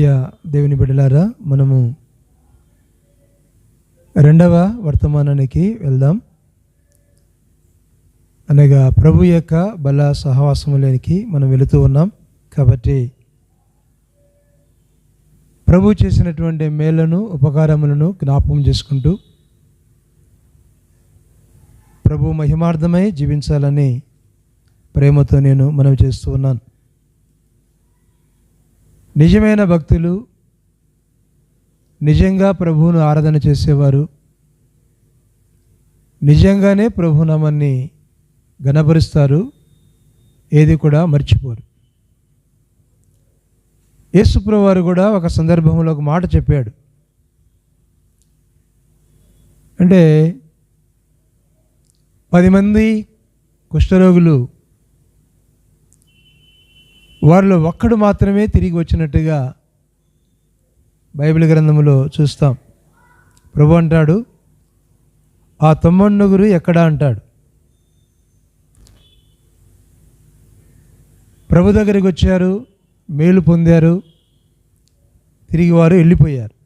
ప్రియ దేవుని బిడ్డలారా మనము రెండవ వర్తమానానికి వెళ్దాం. అనగా ప్రభు యొక్క బల సహవాసములోనికి మనం వెళుతూ ఉన్నాం. కాబట్టి ప్రభు చేసినటువంటి మేళ్ళను ఉపకారములను జ్ఞాపకం చేసుకుంటూ ప్రభు మహిమార్థమై జీవించాలని ప్రేమతో నేను మనవి చేస్తూ ఉన్నాను. నిజమైన భక్తులు నిజంగా ప్రభువును ఆరాధన చేసేవారు. నిజంగానే ప్రభునామాన్ని గణపరుస్తారు ఏది కూడా మర్చిపోరు. యేసుప్రవారు కూడా ఒక సందర్భంలో ఒక మాట చెప్పాడు. అంటే పది మంది కుష్ఠరోగులు వారిలో ఒక్కడు మాత్రమే తిరిగి వచ్చినట్టుగా బైబిల్ గ్రంథంలో చూస్తాం. ప్రభు అంటాడు ఆ తొమ్మండుగురు ఎక్కడా? అంటాడు. ప్రభు దగ్గరికి వచ్చారు మేలు పొందారు తిరిగి వారు వెళ్ళిపోయారు.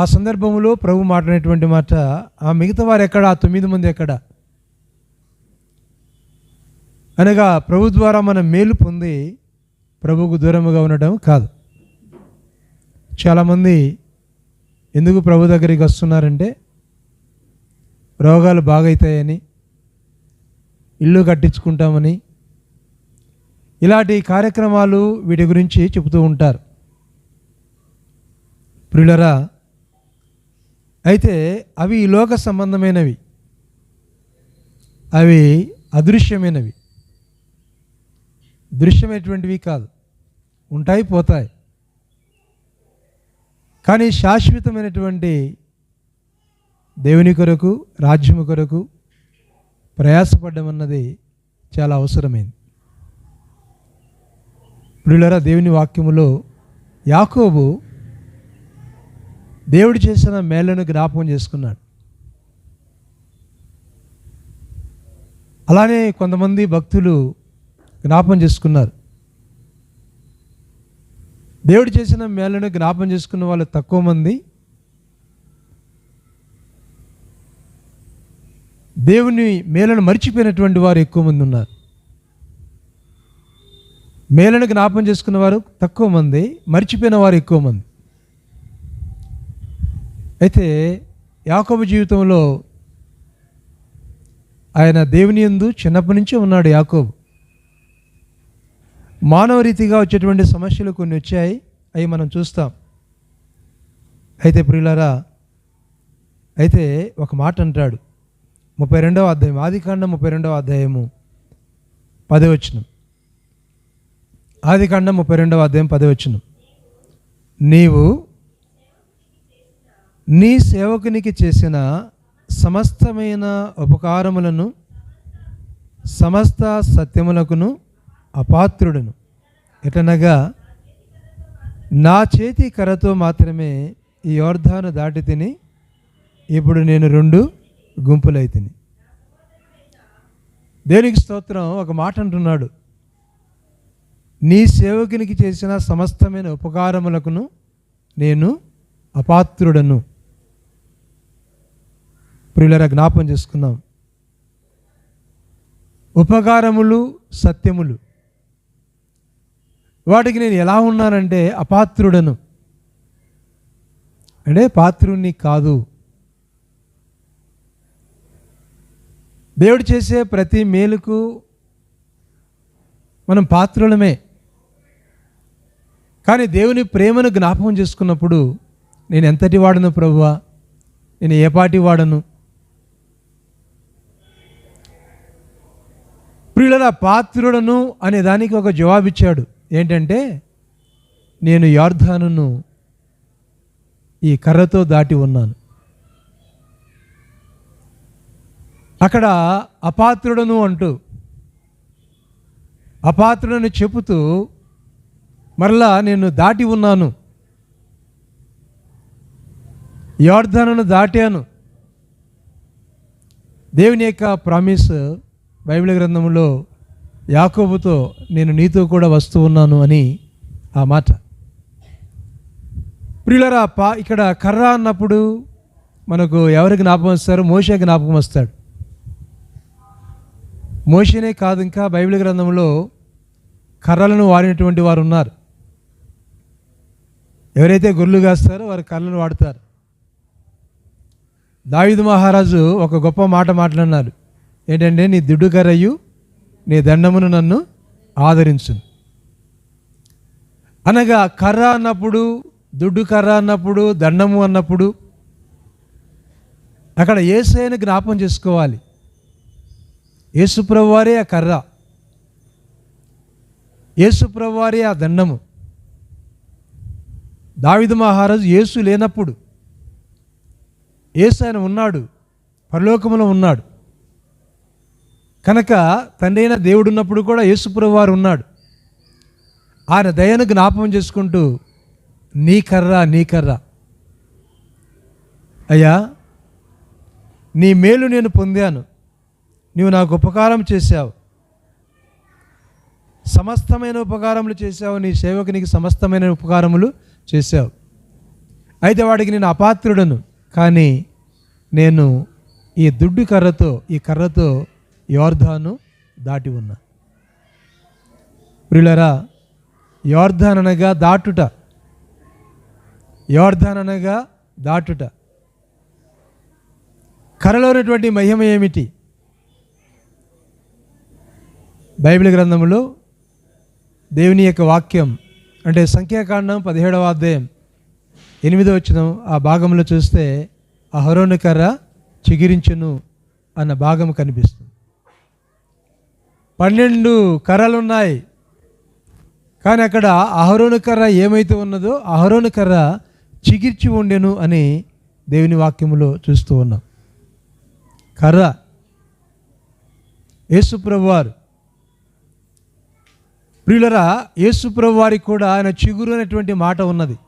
ఆ సందర్భంలో ప్రభు మాట్లాడినటువంటి మాట ఆ మిగతా వారు ఎక్కడ? ఆ తొమ్మిది మంది ఎక్కడ? అనగా ప్రభు ద్వారా మనం మేలు పొంది ప్రభుకు దూరముగా ఉండటం కాదు. చాలామంది ఎందుకు ప్రభు దగ్గరికి వస్తున్నారంటే రోగాలు బాగవుతాయని ఇల్లు కట్టించుకుంటామని ఇలాంటి కార్యక్రమాలు వీటి గురించి చెబుతూ ఉంటారు. ప్రియులరా అయితే అవి లోక సంబంధమైనవి. అవి అదృశ్యమైనవి. దృశ్యమైనటువంటివి కాదు. ఉంటాయి పోతాయి. కానీ శాశ్వతమైనటువంటి దేవుని కొరకు రాజ్యము కొరకు ప్రయాసపడడం అన్నది చాలా అవసరమైంది. ప్రియులరా దేవుని వాక్యములో యాకోబు దేవుడు చేసిన మేళ్ళను జ్ఞాపకం చేసుకున్నాడు. అలానే కొంతమంది భక్తులు జ్ఞాపం చేసుకున్నారు. దేవుడు చేసిన మేలను జ్ఞాపం చేసుకున్న వాళ్ళు తక్కువ మంది. దేవుని మేలను మర్చిపోయినటువంటి వారు ఎక్కువ మంది ఉన్నారు. మేలను జ్ఞాపం చేసుకున్న వారు తక్కువ మంది మర్చిపోయిన వారు ఎక్కువ మంది. అయితే యాకోబు జీవితంలో ఆయన దేవుని ఎందు చిన్నప్పటి నుంచే ఉన్నాడు యాకోబు. మానవ రీతిగా వచ్చేటువంటి సమస్యలు కొన్ని వచ్చాయి అవి మనం చూస్తాం. అయితే ప్రియులారా అయితే ఒక మాట అంటాడు. ముప్పై రెండవ అధ్యాయం ఆదికాండం ముప్పై రెండవ అధ్యాయము పదవచనం. ఆదికాండం ముప్పై రెండవ అధ్యాయం పదవచనం. నీవు నీ సేవకునికి చేసిన సమస్తమైన ఉపకారములను సమస్త సత్యములకును అపాత్రుడను. ఎటనగా నా చేతి కర్రతో మాత్రమే ఈ యోర్ధాను దాటి తిని ఇప్పుడు నేను రెండు గుంపులైతిని దేనికి స్తోత్రం ఒక మాట అంటున్నాడు. నీ సేవకునికి చేసిన సమస్తమైన ఉపకారములకును నేను అపాత్రుడను. ప్రియులరా జ్ఞాపం చేసుకున్నాం ఉపకారములు సత్యములు. వాటికి నేను ఎలా ఉన్నానంటే అపాత్రుడను. అంటే పాత్రుణ్ణి కాదు. దేవుడు చేసే ప్రతి మేలుకు మనం పాత్రులమే. కానీ దేవుని ప్రేమను జ్ఞాపకం చేసుకున్నప్పుడు నేను ఎంతటి వాడను ప్రభువా? నేను ఏ పాటి వాడను? ప్రియుల పాత్రుడను అనే దానికి ఒక జవాబిచ్చాడు. ఏంటంటే నేను యార్ధానును ఈ కర్రతో దాటి ఉన్నాను. అక్కడ అపాత్రుడను అంటూ అపాత్రుడని చెబుతూ మరలా నేను దాటి ఉన్నాను. యార్ధనను దాటాను. దేవుని యొక్క ప్రామిస్ బైబిల్ గ్రంథంలో యాకోబుతో నేను నీతో కూడా వస్తూ ఉన్నాను అని ఆ మాట. ప్రియులరా పా ఇక్కడ కర్ర అన్నప్పుడు మనకు ఎవరికి జ్ఞాపకం వస్తారు? మోషే జ్ఞాపకం వస్తాడు. మోషేనే కాదు ఇంకా బైబిల్ గ్రంథంలో కర్రలను వాడినటువంటి వారు ఉన్నారు. ఎవరైతే గొర్రెలు కాస్తారో వారు కర్రలను వాడతారు. దావిదు మహారాజు ఒక గొప్ప మాట మాట్లాడినారు ఏంటంటే నీ దుడ్డు కర్రయ్యు నీ దండమును నన్ను ఆదరించు. అనగా కర్ర అన్నప్పుడు దుడ్డు కర్ర అన్నప్పుడు దండము అన్నప్పుడు అక్కడ ఏసైన జ్ఞాపం చేసుకోవాలి. యేసుప్రవారే ఆ కర్ర. యేసుప్రవారే ఆ దండము. దావిద మహారాజు యేసు లేనప్పుడు ఏసు ఆయన ఉన్నాడు పరలోకములో ఉన్నాడు. కనుక తండ్రి అయిన దేవుడు ఉన్నప్పుడు కూడా యేసుప్రభు వారు ఉన్నాడు. ఆయన దయను జ్ఞాపకం చేసుకుంటూ నీ కర్ర నీ కర్ర. అయ్యా నీ మేలు నేను పొందాను. నీవు నాకు ఉపకారం చేశావు. సమస్తమైన ఉపకారములు చేశావు. నీ సేవకునికి సమస్తమైన ఉపకారములు చేశావు. అయితే వాడికి నేను అపాత్రుడను. కానీ నేను ఈ దుడ్డు కర్రతో ఈ కర్రతో యోర్ధాను దాటి ఉన్నా. ప్రియులరా యోర్ధాన్ అనగా దాటుట. యోర్ధాన్ అనగా దాటుట. కర్రలో ఉన్నటువంటి మహిమ ఏమిటి? బైబిల్ గ్రంథంలో దేవుని యొక్క వాక్యం అంటే సంఖ్యాకాండం పదిహేడవ అధ్యాయం ఎనిమిదో వచ్చిన ఆ భాగంలో చూస్తే అహరోను కర్ర చిగిరించును అన్న భాగం కనిపిస్తుంది. పన్నెండు కర్రలు ఉన్నాయి కానీ అక్కడ అహరోను కర్ర ఏమైతే ఉన్నదో అహరోను కర్ర చిగిర్చి ఉండెను అని దేవుని వాక్యములో చూస్తూ ఉన్నాం. కర్ర. యేసుప్రభు వారు ప్రియులరా యేసుప్రభు వారికి కూడా ఆయన చిగురు అనేటువంటి మాట ఉన్నది.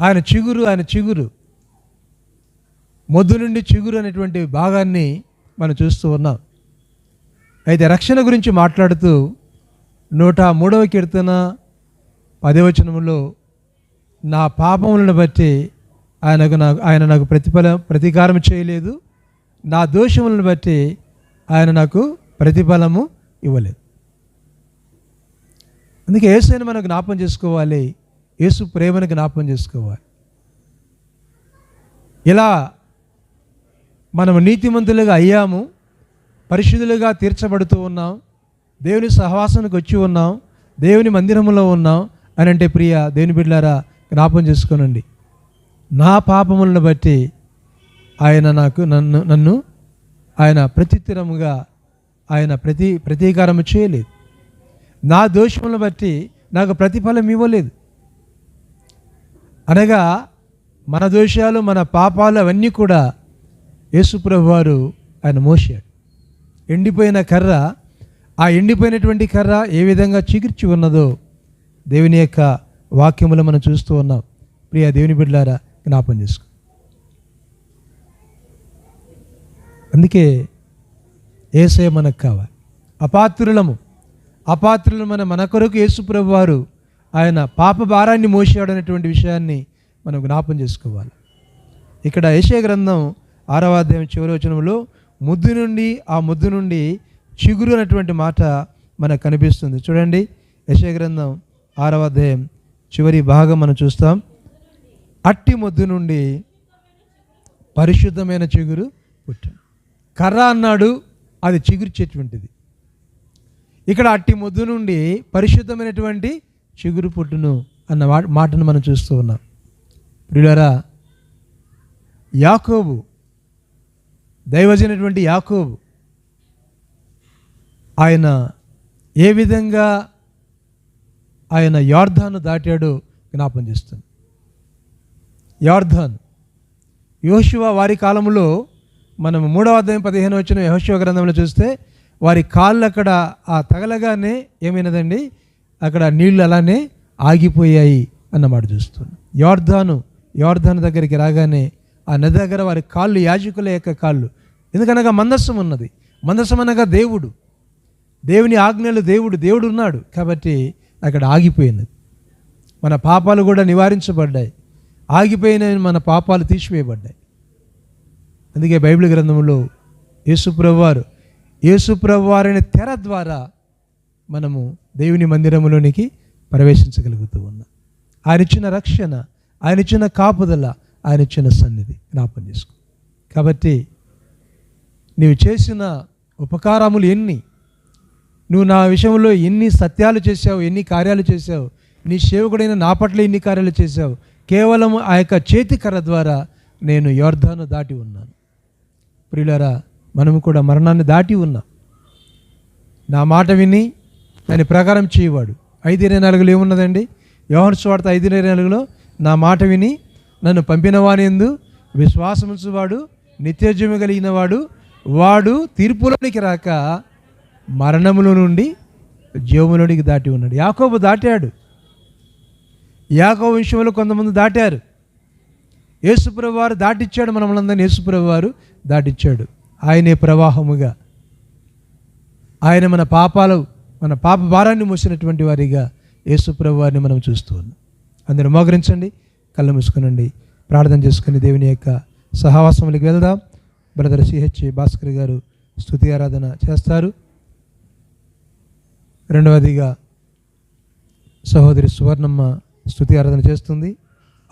ఆయన చిగురు ఆయన చిగురు. మొద్దు నుండి చిగురు అనేటువంటి భాగాన్ని మనం చూస్తూ ఉన్నాం. అయితే రక్షణ గురించి మాట్లాడుతూ నూట మూడవ కీర్తన పదవచనంలో నా పాపములను బట్టి ఆయనకు నాకు ఆయన నాకు ప్రతిఫల ప్రతీకారం చేయలేదు. నా దోషములను బట్టి ఆయన నాకు ప్రతిఫలము ఇవ్వలేదు. అందుకే యేసుని మనం జ్ఞాపం చేసుకోవాలి. యేసు ప్రేమను జ్ఞాపం చేసుకోవాలి. ఇలా మనం నీతిమంతులుగా అయ్యాము. పరిశుద్ధులుగా తీర్చబడుతూ ఉన్నాం. దేవుని సహవాసానికి వచ్చి ఉన్నాం. దేవుని మందిరంలో ఉన్నాం అని అంటే ప్రియ దేవుని బిడ్డలారా జ్ఞాపం చేసుకోనండి. నా పాపములను బట్టి ఆయన నాకు నన్ను నన్ను ఆయన ప్రతిత్తిరముగా ఆయన ప్రతి ప్రతీకారము చేయలేదు. నా దోషములను బట్టి నాకు ప్రతిఫలం ఇవ్వలేదు. అనగా మన దోషాలు మన పాపాలు అవన్నీ కూడా యేసుప్రభు వారు ఆయన మోసాడు ఎండిపోయిన కర్ర ఆ ఎండిపోయినటువంటి కర్ర ఏ విధంగా చికిర్చి ఉన్నదో దేవుని యొక్క వాక్యములు మనం చూస్తూ ఉన్నాం. ప్రియ దేవుని బిడ్డలారా జ్ఞాపం చేసుకో. అందుకే ఏసే మనకు కావాలి. అపాత్రులము అపాత్రులు మన మన కొరకు యేసుప్రభు వారు ఆయన పాప భారాన్ని మోసాడు అనేటువంటి విషయాన్ని మనం జ్ఞాపం చేసుకోవాలి. ఇక్కడ ఏషయ గ్రంథం ఆరవాధ్యాయం చివరి వచనంలో ముద్దు నుండి ఆ ముద్దు నుండి చిగురు అనేటువంటి మాట మనకు కనిపిస్తుంది. చూడండి యశయ గ్రంథం ఆరవ అధ్యాయం చివరి భాగం మనం చూస్తాం. అట్టి ముద్దు నుండి పరిశుద్ధమైన చిగురు పుట్టాను కర్ర అన్నాడు అది చిగుర్చేటువంటిది. ఇక్కడ అట్టి ముద్దు నుండి పరిశుద్ధమైనటువంటి చిగురు పుట్టును అన్న మాటను మనం చూస్తూ ఉన్నాం. ప్రియులరా యాకోబు దైవజనటువంటి యాకోబు ఆయన ఏ విధంగా ఆయన యార్ధాను దాటాడో జ్ఞాపం చేస్తుంది యార్ధాన్ యోషువ వారి కాలంలో మనం మూడవ అధ్యాయం పదిహేను వచ్చిన యహోశివ గ్రంథంలో చూస్తే వారి కాళ్ళు అక్కడ ఆ తగలగానే ఏమైనదండి? అక్కడ నీళ్ళు అలానే ఆగిపోయాయి అన్నమాట చూస్తున్నాం. యార్ధాను యార్ధాను దగ్గరికి రాగానే ఆ నది దగ్గర వారి కాళ్ళు యాజకుల యొక్క కాళ్ళు ఎందుకనగా మందస్సం ఉన్నది. మందస్సం అనగా దేవుడు. దేవుని ఆజ్ఞలు దేవుడు దేవుడు ఉన్నాడు కాబట్టి అక్కడ ఆగిపోయినది. మన పాపాలు కూడా నివారించబడ్డాయి. ఆగిపోయిన మన పాపాలు తీసివేయబడ్డాయి. అందుకే బైబిల్ గ్రంథంలో యేసుప్రభు వారు తెర ద్వారా మనము దేవుని మందిరంలోనికి ప్రవేశించగలుగుతూ ఉన్నాం. ఆయన ఇచ్చిన రక్షణ ఆయన ఇచ్చిన కాపుదల ఆయన ఇచ్చిన సన్నిధి జ్ఞాపం చేసుకో. కాబట్టి నీవు చేసిన ఉపకారములు ఎన్ని? నువ్వు నా విషయంలో ఎన్ని సత్యాలు చేశావు ఎన్ని కార్యాలు చేశావు? నీ సేవకుడైన నా పట్ల ఎన్ని కార్యాలు చేశావు? కేవలం ఆ యొక్క చేతి కర్ర ద్వారా నేను యోర్ధాను దాటి ఉన్నాను. ప్రియులారా మనము కూడా మరణాన్ని దాటి ఉన్నాం. నా మాట విని దాని ప్రకారం చేయవాడు. ఐదు ఇరవై నాలుగులో ఏమున్నదండి? యోహన్ స్వార్థ ఐదు ఇరవై నాలుగులో నా మాట విని నన్ను పంపిన వాని ఎందు విశ్వాసముంచువాడు నిత్యజీవి కలిగిన వాడు వాడు తీర్పులోనికి రాక మరణములో నుండి జీవములోనికి దాటి ఉన్నాడు. యాకోబు దాటాడు. యాకోబు విషయంలో కొంతమంది దాటారు. యేసుప్రభు వారు దాటిచ్చాడు. మనమలందరినీ యేసుప్రభు వారు దాటిచ్చాడు. ఆయనే ప్రవాహముగా. ఆయన మన పాపాలు మన పాప భారాన్ని మోసినటువంటి వారిగా యేసుప్రభు వారిని మనం చూస్తూ ఉన్నాం. అందరూ మోకరించండి. కళ్ళు మూసుకునండి. ప్రార్థన చేసుకుని దేవుని యొక్క సహవాసములకు వెళ్దాం. బ్రదర్ సిహెచ్ భాస్కర్ గారు స్తుతి ఆరాధన చేస్తారు. రెండవదిగా సహోదరి సువర్ణమ్మ స్తుతి ఆరాధన చేస్తుంది.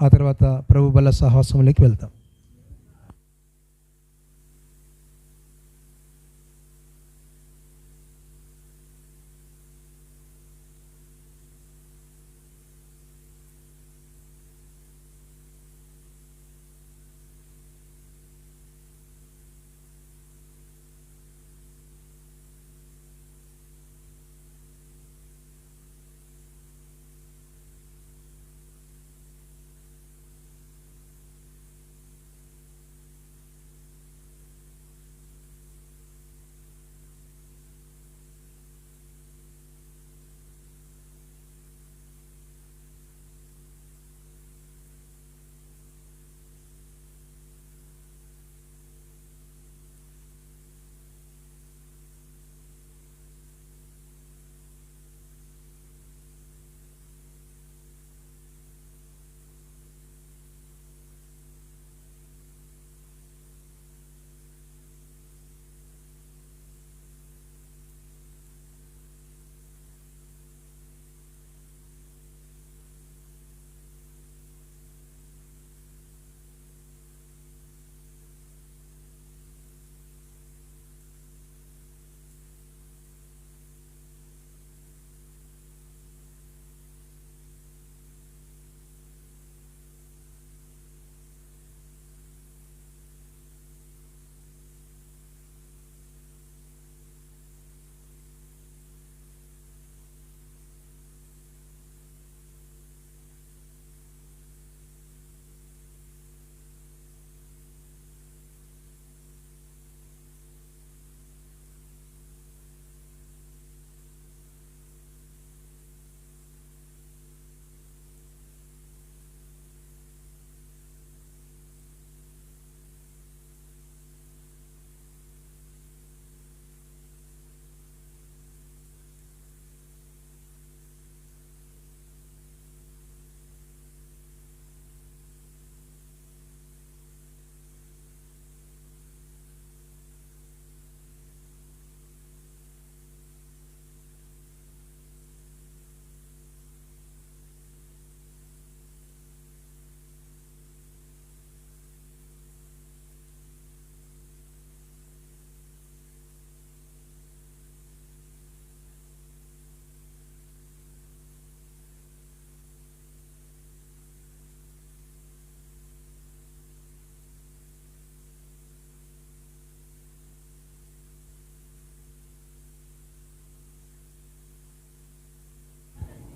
ఆ తర్వాత ప్రభు బల్ల సాహసంలోకి వెళ్తాం.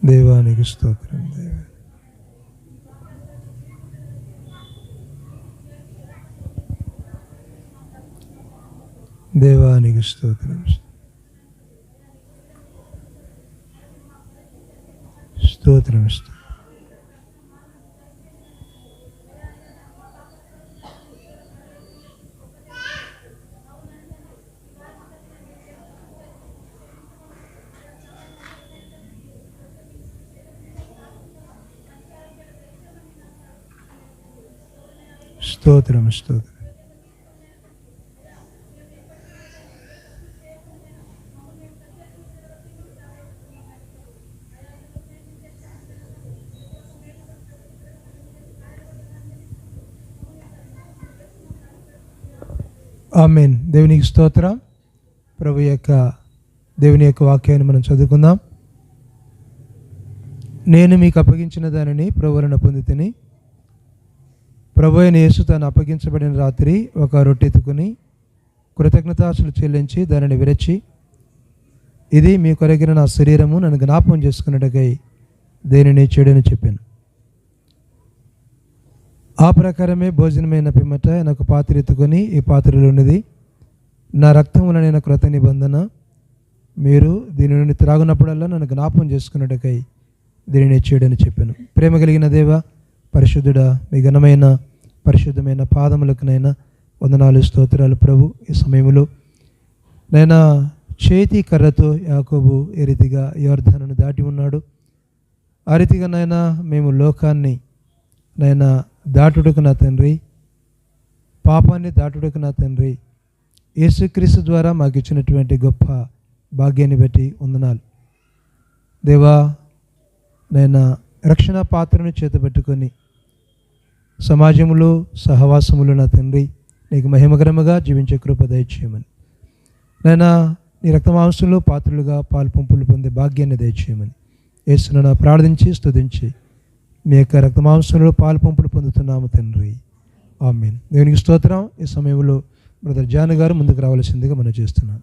దేవానికి స్తోత్రం దేవానికి స్తోత్రం. స్తోత్రం స్తోత్రం. స్తోత్రం స్తోత్రం. ఆమెన్. దేవునికి స్తోత్రం. ప్రభు యొక్క దేవుని యొక్క వాక్యాన్ని మనం చదువుకుందాం. నేను మీకు అప్పగించిన దానిని ప్రభువులను పొందితిని. ప్రభు అయిన యేసు తాను అప్పగించబడిన రాత్రి ఒక రొట్టెత్తుకుని కృతజ్ఞతాసులు చెల్లించి దానిని విరచి ఇది మీ కొరగిన నా శరీరము నన్ను జ్ఞాపకం చేసుకున్నట్టుకై దేనిని చెడుని చెప్పాను. ఆ ప్రకారమే భోజనమైన పిమ్మట నాకు పాత్ర ఎత్తుకొని ఈ పాత్రలో ఉన్నది. నా రక్తమున నేను క్రత నిబంధన. మీరు దీని నుండి త్రాగునప్పుడల్లా నన్ను జ్ఞాపం చేసుకున్నట్టుకై దీనిని చేయడని చెప్పాను. ప్రేమ కలిగిన దేవా పరిశుద్ధుడా మీ ఘనమైన పరిశుద్ధమైన పాదములకునైనా వందనాలు స్తోత్రాలు ప్రభు ఈ సమయంలో. నైనా చేతి కర్రతో యాకోబు ఏ రీతిగా యోర్ధనను దాటి ఉన్నాడు. ఆ రీతిగా నైనా మేము లోకాన్ని నైనా దాటుటకు నా తండ్రి పాపాన్ని దాటుటకు నా తండ్రి యేసుక్రీస్తు ద్వారా మాకు ఇచ్చినటువంటి గొప్ప భాగ్యాన్ని బట్టి వందనాలు. దేవా నైనా రక్షణ పాత్రను చేతబెట్టుకొని సమాజంలో సహవాసములు నా తండ్రి నీకు మహిమకరముగా జీవించే కృప దయచేయమని. నైనా నీ రక్తమాంసంలో పాత్రలుగా పాలు పంపులు పొందే భాగ్యాన్ని దయచేయమని. యేసును ప్రార్థించి స్తుతించి మీ యొక్క రక్తమాంసంలో పాలు పంపులు పొందుతున్నాము తండ్రి. ఆమెన్. దేవునికి స్తోత్రం. ఈ సమయంలో బ్రదర్ జాన్ గారు ముందుకు రావాల్సిందిగా మనం చేస్తున్నాను.